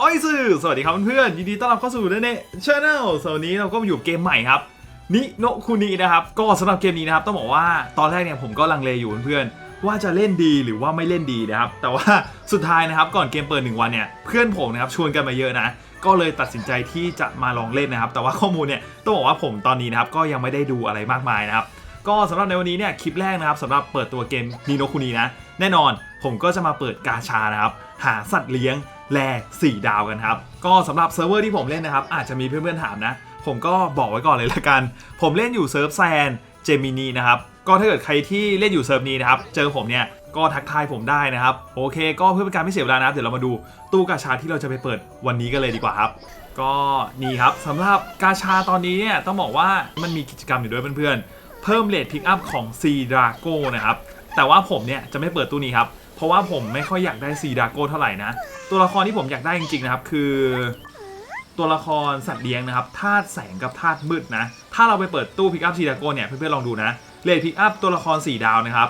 อ้อยสื่อสวัสดีครับเพื่อนๆยินดีต้อนรับเข้าสู่เน่ชาแนลสวันนี้เราก็มาอยู่เกมใหม่ครับนิโนคุนินะครับ ก็สำหรับเกมนี้นะครับต้องบอกว่าตอนแรกเนี่ยผมก็ลังเลอยู่เพื่อนๆว่าจะเล่นดีหรือว่าไม่เล่นดีนะครับ แต่ว่าสุดท้ายนะครับก่อนเกมเปิด 1 วันเนี่ยเพื่อนผมนะครับชวนกันมาเยอะนะ ก็เลยตัดสินใจที่จะมาลองเล่นนะครับ แต่ว่าข้อมูลเนี่ยต้องบอกว่าผมตอนนี้นะครับก็ยังไม่ได้ดูอะไรมากมายนะครับก็สำหรับในวันนี้เนี่ยคลิปแรกนะครับสำหรับเปิดตัวเกมนีโนคุนีนะแน่นอนผมก็จะมาเปิดกาชานะครับหาสัตว์เลี้ยง แร่4ดาวกันครับ ก็สำหรับเซิร์ฟเวอร์ที่ผมเล่นนะครับ อาจจะมีเพื่อนๆถามนะ ผมก็บอกไว้ก่อนเลยละกัน ผมเล่นอยู่เซิร์ฟแซนเจมินีนะครับ ก็ถ้าเกิดใครที่เล่นอยู่เซิร์ฟนี้นะครับ เจอผมเนี่ยก็ทักทายผมได้นะครับ โอเค ก็เพื่อเป็นการไม่เสียเวลานะครับ เดี๋ยวเรามาดูตู้กาชาที่เราจะไปเปิดวันนี้กันเลยดีกว่าครับ ก็นี่ครับสำหรับกาชาตอนนี้เนี่ยต้องบอกว่ามันมีกิจกรรมอยู่ด้วยเพื่อนๆเพิ่มเลทพิกอัพของซีดราโกนะครับแต่ว่าผมเนี่ยจะไม่เปิดตู้นี้ครับ เพราะว่าผมไม่ค่อยอยากได้ซีดาโกเท่าไหร่นะ ตัวละครที่ผมอยากได้จริงๆนะครับ คือ ตัวละครสัตว์เลี้ยงนะครับธาตุแสงกับธาตุมืดนะ ถ้าเราไปเปิดตู้พิกอัพซีดาโกเนี่ยเพื่อนๆลองดูนะเลทพิกอัพตัวละคร4ดาวนะครับ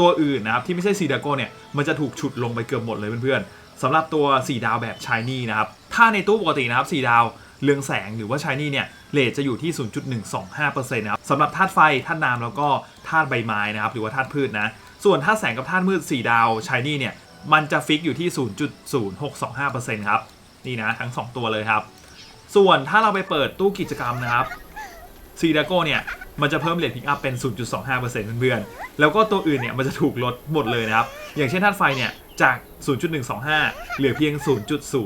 ตัวอื่นนะครับที่ไม่ใช่ซีดาโกเนี่ยมันจะถูกฉุดลงไปเกือบหมดเลยเพื่อนๆสำหรับตัว 4 ดาวแบบชายนี่นะครับถ้าในตู้ปกตินะครับ4ดาว เรืองแสงหรือว่าชายนี่เนี่ยเลทจะอยู่ที่ 0.125%นะครับสำหรับธาตุไฟธาตุน้ำแล้วก็ธาตุใบไม้นะครับหรือว่าธาตุพืชนะส่วนธาตุแสงกับธาตุมืด 4 ดาวชายนี่เนี่ยมันจะฟิกอยู่ที่ 0.0625%ครับนี่นะทั้ง 2 ตัวเลยครับ ส่วนถ้าเราไปเปิดตู้กิจกรรมนะครับซีดาโกเนี่ยมันจะเพิ่มเลทพิกอัพเป็น 0.25%เพื่อนๆแล้วก็ตัวอื่นเนี่ยมันจะถูกลดหมดเลยนะครับ อย่างเช่นธาตุไฟเนี่ย จาก 0.125 เหลือเพียง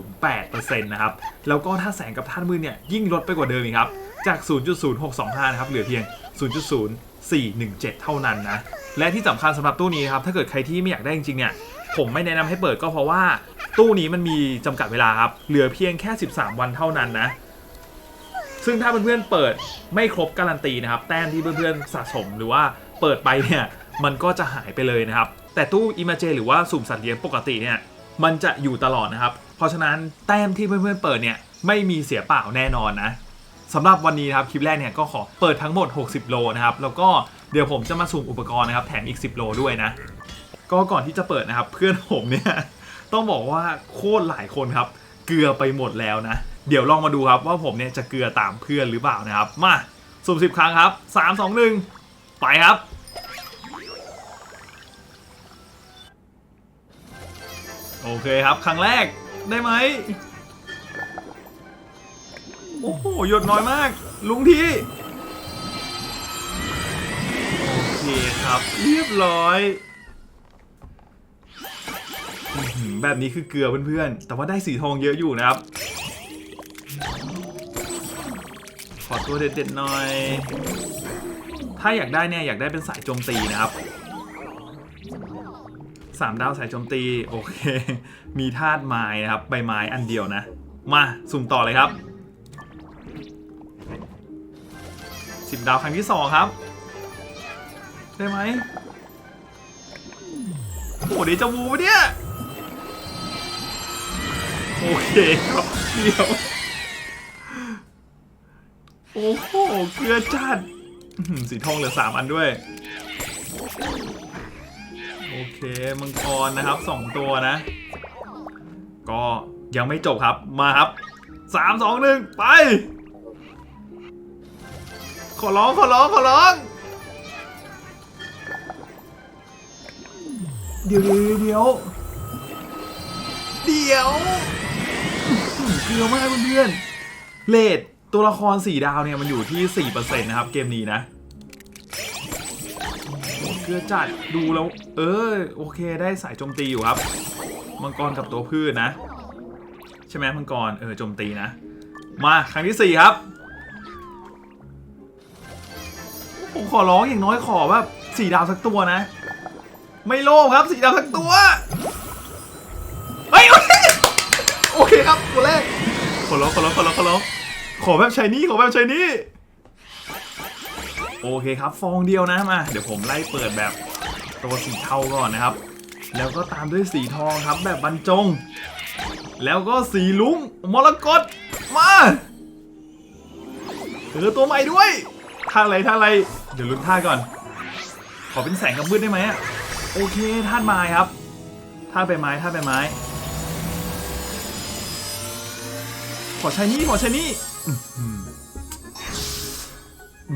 0.08%นะครับ แล้วก็ธาแสงกับธาตุมืดเนี่ยยิ่งลดไปกว่าเดิมอีกครับ จาก 0.0625 นะครับ เหลือเพียง 0.0417 เท่านั้นนะ และที่สำคัญสำหรับตู้นี้ครับ ถ้าเกิดใครที่ไม่อยากได้จริงๆเนี่ย ผมไม่แนะนำให้เปิดก็เพราะว่าตู้นี้มันมีจำกัดเวลาครับ เหลือเพียงแค่ 13 วันเท่านั้นนะ ซึ่งถ้าเพื่อนๆเปิดไม่ครบการันตีนะครับ แต้มที่เพื่อนๆสะสมหรือว่าเปิดไปเนี่ย มันก็จะหายไปเลยนะครับ แต่ตู้อิมาเจหรือว่าสุ่มสัตว์เลี้ยงปกติเนี่ยมันจะอยู่ตลอดนะครับ เพราะฉะนั้นแต้มที่เพื่อนๆเปิดเนี่ยไม่มีเสียเปล่าแน่นอนนะสำหรับวันนี้นะครับคลิปแรกเนี่ยก็ขอเปิดทั้งหมด 60 โลนะครับแล้วก็เดี๋ยวผมจะมาสุ่มอุปกรณ์นะครับแถมอีก 10 โลด้วยนะก็ก่อนที่จะเปิดนะครับเพื่อนผมเนี่ยต้องบอกว่าโคตรหลายคนครับ เกลือไปหมดแล้วนะ เดี๋ยวลองมาดูครับว่าผมเนี่ยจะเกลือตามเพื่อนหรือเปล่านะครับ มาสุ่มสิบครั้งครับสามสองหนึ่งไปครับ โอเคครับ ครั้งแรกได้ไหม โอ้โห หยดน้อยมาก ลุงที โอเคครับ เรียบร้อย แบบนี้คือเกลือเพื่อนๆ แต่ว่าได้สีทองเยอะอยู่นะครับ ขอตัวเด็ดๆหน่อย ถ้าอยากได้เนี่ย อยากได้เป็นสายโจมตีนะครับ สามดาวสายโจมตี โอเค มีธาตุไม้นะครับ ใบไม้อันเดียวนะ มา สุ่มต่อเลยครับสิบดาวครั้งที่สองครับ ได้ไหมโอ้โหเดจาวูปะเนี่ย โอเคครับเดี๋ยว โอ้โหเกลือจัดสีทองเหลือสามอันด้วย มังกรนะครับสองตัวนะ ก็ยังไม่จบครับมาครับสามสองหนึ่งไป ขอร้องขอร้องขอร้อง เดี๋ยวเดี๋ยวเดี๋ยวเดี๋ยวเกลือมากเพื่อนๆเลดตัวละคร 4 ดาวเนี่ยมันอยู่ที่ 4%นะครับเกมนี้นะโอ้ เกลือจัดดูแล้ว เออโอเคได้สายโจมตีอยู่ครับ มังกรกับตัวพืชนะ ใช่ไหมมังกรเออโจมตีนะ มาครั้งที่ 4 ครับ ผมขอร้องอย่างน้อยขอแบบสี่ดาวสักตัวนะ ไม่โลภครับสี่ดาวสักตัวเฮ้ยโอเคครับตัวแรกขอร้องขอร้องขอร้องขอร้องขอแบบชายนี่ขอแบบชายนี่ โอเคครับ ฟองเดียวนะมาเดี๋ยวผมไล่เปิดแบบตัวสีเทาก่อนนะครับ แล้วก็ตามด้วยสีทองครับแบบบรรจง แล้วก็สีลุ้งมรกตมาเจอตัวใหม่ด้วยท่าอะไรท่าอะไร เดี๋ยวลุ้นท่าก่อน ขอเป็นแสงกับมืดได้ไหมอะโอเคท่าไม้ครับท่าใบไม้ท่าใบไม้ ขอใช้นี่ขอใช้นี่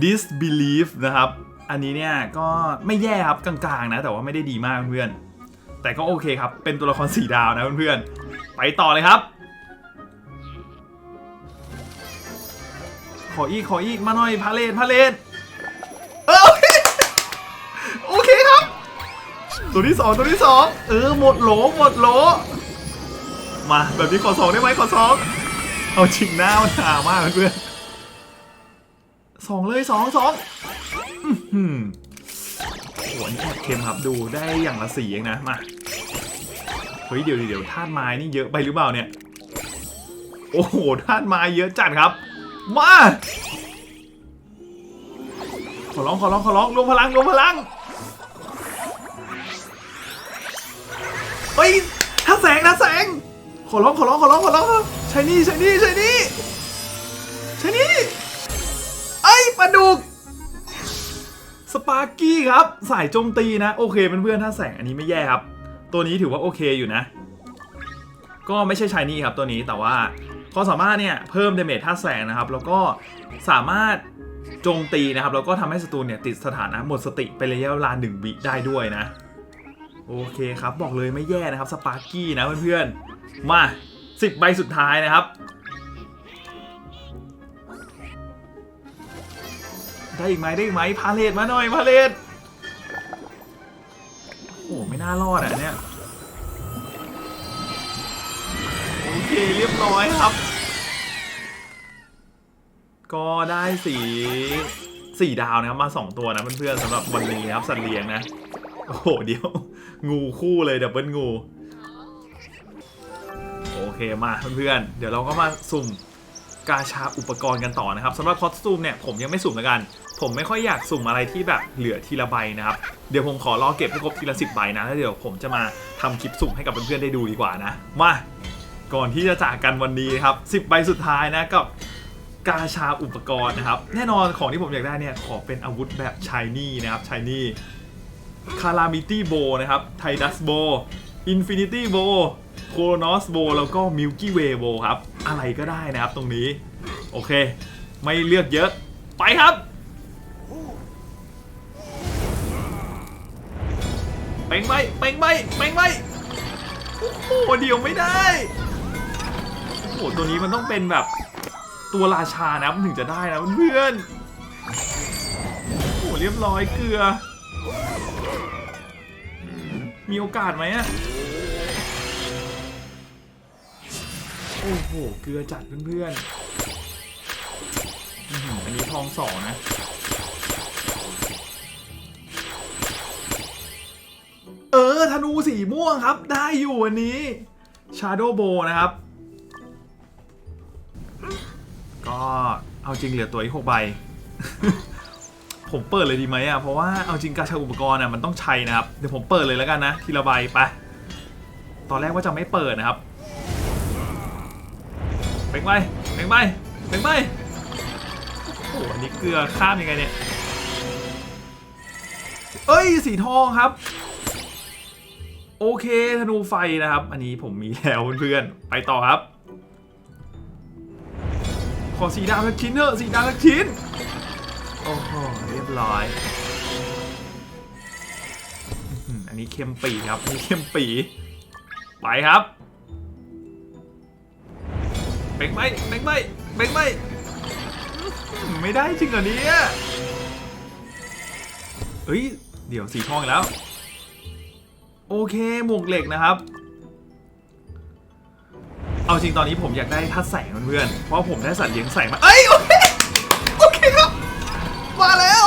disbelief นะครับ อันนี้เนี่ยก็ไม่แย่ครับกลางๆนะ แต่ว่าไม่ได้ดีมากเพื่อนๆแต่ก็โอเคครับ เป็นตัวละครสีดาวนะเพื่อนๆ ไปต่อเลยครับ ขออีกขออีกมาหน่อยพาเลทพาเลทเออโอเคครับ ตัวที่สองตัวที่สองเออหมดโหลหมดโหลมาแบบนี้ขอสองได้ไหมขอสองเอาจริงหน้ามันหามากเพื่อน สองเลยสองสองโหอันนี้แอบเค็มครับดูได้อย่างละสีเองนะมาเฮ้ยเดี๋ยวเดี๋ยวธาตุไม้นี่เยอะไปหรือเปล่าเนี่ย โอ้โหธาตุไม้เยอะจัดครับ มาขอร้องขอร้องขอร้องรวมพลังรวมพลังเฮ้ยถ้าแสงถ้าแสง ขอร้องขอร้องขอร้องขอร้องใช่นี่ใช่นี่ใช่นี่ใช่นี่ ยปลาดุกสปาร์กี้ครับ สายโจมตีนะ โอเคเป็นเพื่อนๆถ้าแสงอันนี้ไม่แย่ครับ ตัวนี้ถือว่าโอเคอยู่นะ ก็ไม่ใช่ชายนี่ครับตัวนี้แต่ว่าความสามารถเนี่ยเพิ่มเดเมจท่าแสงนะครับ แล้วก็สามารถโจมตีนะครับ แล้วก็ทำให้ศัตรูเนี่ยติดสถานะหมดสติไประยะเวลาหนึ่งวิได้ด้วยนะ โอเคครับบอกเลยไม่แย่นะครับสปาร์กี้นะเพื่อนๆมา 10 ใบสุดท้ายนะครับ ได้อีกไหมได้อีกไหมพาเลทมาหน่อยพาเลทโอ้ไม่น่ารอดอะเนี่ยโอเคเรียบร้อยครับ ก็ได้สีสี่ดาวนะครับมา2ตัวนะเพื่อนๆสำหรับวันนี้ครับสัตว์เลี้ยงนะ โอ้โหเดี๋ยว งูคู่เลยดับเบิลงู โอเคมาเพื่อนๆเดี๋ยวเราก็มาสุ่ม กาชาอุปกรณ์กันต่อนะครับสำหรับคอสตูมเนี่ยผมยังไม่สุ่มแล้วกัน ผมไม่ค่อยอยากสุ่มอะไรที่แบบเหลือทีละใบนะครับ เดี๋ยวผมขอรอเก็บให้ครบทีละสิบใบนะแล้วเดี๋ยวผมจะมาทำคลิปสุ่มให้กับเพื่อนๆได้ดูดีกว่านะ มาก่อนที่จะจากกันวันนี้ครับ10ใบสุดท้ายนะกับกาชาอุปกรณ์นะครับแน่นอนของที่ผมอยากได้เนี่ยขอเป็นอาวุธแบบชายนี่นะครับชายนี่คารามิตี้โบนะครับไทดัสโบอินฟินิตี้โบโคโนสโบแล้วก็มิลกี้เวย์โบครับ อะไรก็ได้นะครับตรงนี้ โอเค ไม่เลือกเยอะ ไปครับ เป่งไหมเป่งไหมเป่งไหมโอ้โหเดี๋ยวไม่ได้โอ้โหตัวนี้มันต้องเป็นแบบตัวราชานะมันถึงจะได้นะเพื่อนโอ้โหเรียบร้อยเกลือ มีโอกาสไหมอะ โอ้โห เกลือจัดเพื่อนๆอื้อหืออันนี้ทองสองนะ เออ ธนูสีม่วงครับ ได้อยู่อันนี้ Shadow Bow นะครับ ก็เอาจริงเหลือตัวอีกหกใบ ผมเปิดเลยดีไหมอะ เพราะว่าเอาจริงการใช้อุปกรณ์อะมันต้องใช้นะครับ เดี๋ยวผมเปิดเลยแล้วกันนะ ทีละใบไป ตอนแรกว่าจะไม่เปิดนะครับ เป็นใบเป็นใบเป็นใบโอ้โหอันนี้เกลือข้ามยังไงเนี่ย เอ้ยสีทองครับ โอเคธนูไฟนะครับ อันนี้ผมมีแล้วเพื่อนๆไปต่อครับ ขอสีดำสักชิ้นเถอะสีดำสักชิ้นโอ้โหเรียบร้อยอันนี้เข้มปีครับอันนี้เข้มปี ไปครับ เบ่งไหมเบ่งไหมเบ่งไหมอื้อหือไม่ได้จริงเหรอเนี่ยเฮ้ย เดี๋ยวสีทองแล้ว โอเคหมวกเหล็กนะครับ เอาจริงตอนนี้ผมอยากได้ทัดแสงเพื่อนเพราะผมได้สัตว์เลี้ยงแสงมาเอ้ยโอเคโอเคครับมาแล้ว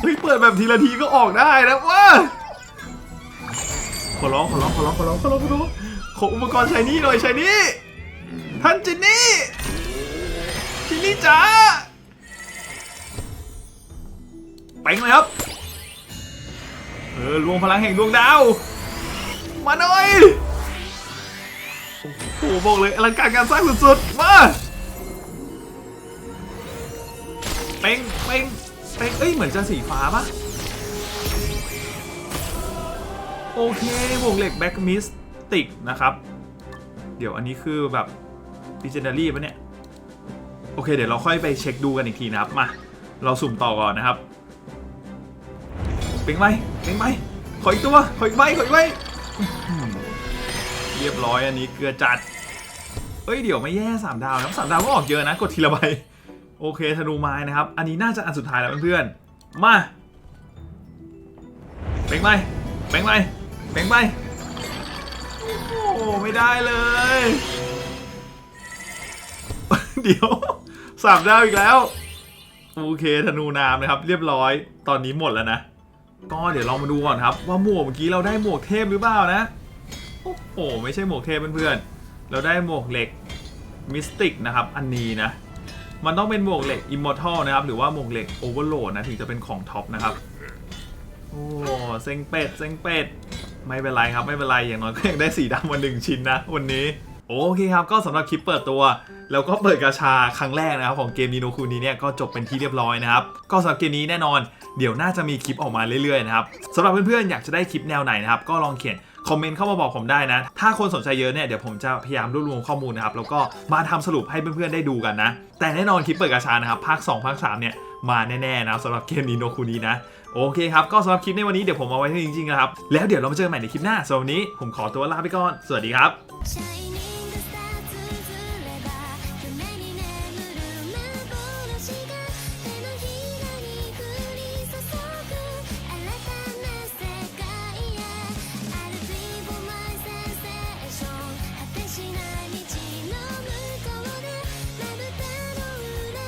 เฮ้ยเปิดแบบทีละทีก็ออกได้นะว่าขอร้องขอร้องขอร้องขอร้องขอร้องขอร้องขขออุปกรณ์ชายนี่หน่อยชายนี่ ท่านจินนี่จินนี่จ๋าไปเลยครับ เออรวมพลังแห่งดวงดาว มาหน่อยโอ้โหบอกเลยอลังการงานสร้างสุดๆ มาเป้งเป้งเป้งเอ้ย เหมือนจะสีฟ้าปะโอเคหมวกเหล็กแบ็กมิสติกนะครับ เดี๋ยวอันนี้คือแบบ ดิจิทัลลี่ปะเนี่ย โอเค เดี๋ยวเราค่อยไปเช็คดูกันอีกทีนะครับ มา เราสุ่มต่อก่อนนะครับเป้งไหมเป้งไหมขออีกตัว ขออีกใบขออีกใบเรียบร้อยอันนี้เกลือจัด เอ้ยเดี๋ยวไม่แย่สามดาวนะสามดาวก็ออกเยอะนะ กดทีละใบ โอเคธนูไม้นะครับ อันนี้น่าจะอันสุดท้ายแล้วเพื่อนๆ มาเป้งไหมเป้งไหมเป้งไหมโอ้ไม่ได้เลย เดี๋ยวสามดาวอีกแล้ว โอเคธนูน้ำนะครับ เรียบร้อย ตอนนี้หมดแล้วนะ ก็เดี๋ยวลองมาดูก่อนครับ ว่าหมวกเมื่อกี้เราได้หมวกเทพหรือเปล่านะ โอ้โห ไม่ใช่หมวกเทพเพื่อนๆ เราได้หมวกเหล็กมิสติกนะครับ อันนี้นะ มันต้องเป็นหมวกเหล็กอิมมอร์ทัลนะครับ หรือว่าหมวกเหล็กโอเวอร์โหลดนะ ถึงจะเป็นของท็อปนะครับ โอ้เซ็งเป็ดเซ็งเป็ด ไม่เป็นไรครับ ไม่เป็นไร อย่างน้อยก็ยังได้สีดำมาหนึ่งชิ้นนะ วันนี้ โอเคครับ ก็สำหรับคลิปเปิดตัว แล้วก็เปิดกาชาครั้งแรกนะครับ ของเกมนีโนคูนี้เนี่ยก็จบเป็นที่เรียบร้อยนะครับ ก็สำหรับเกมนี้แน่นอน เดี๋ยวน่าจะมีคลิปออกมาเรื่อยๆนะครับสำหรับเพื่อนๆอยากจะได้คลิปแนวไหนนะครับ ก็ลองเขียนคอมเมนต์เข้ามาบอกผมได้นะ ถ้าคนสนใจเยอะเนี่ยเดี๋ยวผมจะพยายามรวบรวมข้อมูลนะครับ แล้วก็มาทำสรุปให้เพื่อนๆได้ดูกันนะ แต่แน่นอนคลิปเปิดกาชานะครับ ภาค 2 ภาค 3 เนี่ยมาแน่ๆนะสำหรับเกมนีโนคูนี้นะ โอเคครับ ก็สำหรับคลิปในวันนี้เดี๋ยวผมเอาไว้ให้จริงๆนะครับ แล้วเดี๋ยวเรามาเจอกันใหม่ในคลิปหน้าสำหรับวันนี้ผมขอตัวลาไปก่อน สวัสดีครับ